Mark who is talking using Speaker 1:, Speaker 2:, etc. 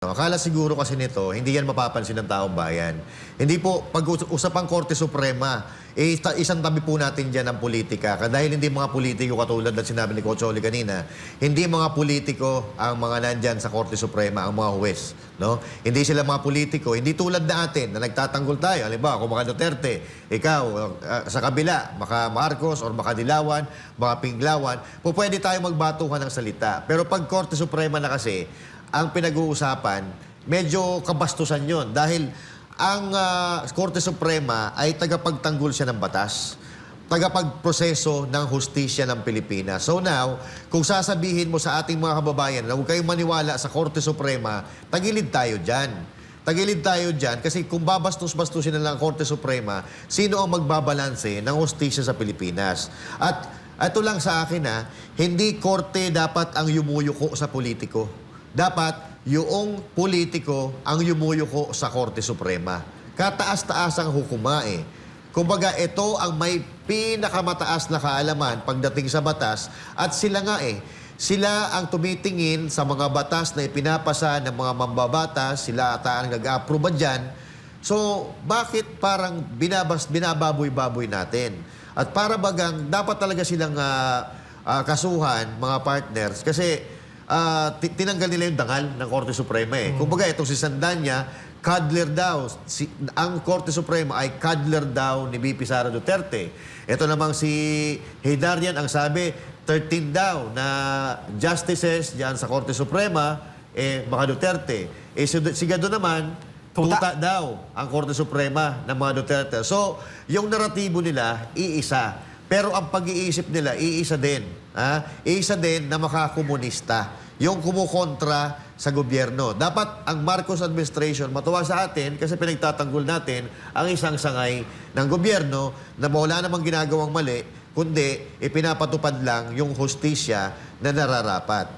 Speaker 1: Akala siguro kasi nito, hindi yan mapapansin ng taong bayan. Hindi po, pag usapang Korte Suprema, eh, isang tabi po natin dyan ang politika. Ka- Dahil hindi mga politiko, katulad na sinabi ni Coach Oli kanina, hindi mga politiko ang mga nandyan sa Korte Suprema, ang mga huwes. No? Hindi sila mga politiko. Hindi tulad na atin na nagtatanggol tayo. Halimbawa, kung maka Duterte, ikaw, uh, sa kabila, maka Marcos or maka Dilawan, mga Pinglawan, po pwede tayo magbatuhan ng salita. Pero pag Korte Suprema na kasi, ang pinag-uusapan, medyo kabastusan yon dahil ang ah, Korte Suprema ay tagapagtanggol siya ng batas tagapagproseso ng hustisya ng Pilipinas. So now, kung sasabihin mo sa ating mga kababayan na huwag kayong maniwala sa Korte Suprema, tagilid tayo dyan. Tagilid tayo dyan kasi kung babastos-bastusin na lang ang Korte Suprema, sino ang magbabalanse ng hustisya sa Pilipinas? At ito lang sa akin ha, hindi korte dapat ang yumuyuko sa politiko. Dapat yung politiko ang yumuyuko sa Korte Suprema. Kataas-taas ang hukuma eh. Kumbaga, ito ang may pinakamataas na kaalaman pagdating sa batas at sila nga eh, sila ang tumitingin sa mga batas na ipinapasa ng mga mambabatas, sila ata ang nag-aproba dyan. So, bakit parang binabas, binababoy-baboy natin? At para bagang dapat talaga silang ah, ah, kasuhan, mga partners, kasi ti- tinanggal nila yung dangal ng Korte Suprema eh. Kumbaga, itong si Sandanya, cuddler daw. Si, ang Korte Suprema ay cuddler daw ni BP Sara Duterte. Ito namang si Hidarian, ang sabi, 13 daw na justices diyan sa Korte Suprema, eh, mga Duterte. Eh, si, si Gado naman,
Speaker 2: Tuta.
Speaker 1: tuta daw ang Korte Suprema ng mga Duterte. So, yung naratibo nila, iisa. Pero ang pag-iisip nila, iisa din. Ha? Iisa din na makakomunista. Yung kumukontra sa gobyerno. Dapat ang Marcos administration matuwa sa atin kasi pinagtatanggol natin ang isang sangay ng gobyerno na wala namang ginagawang mali, kundi ipinapatupad lang yung hustisya na nararapat.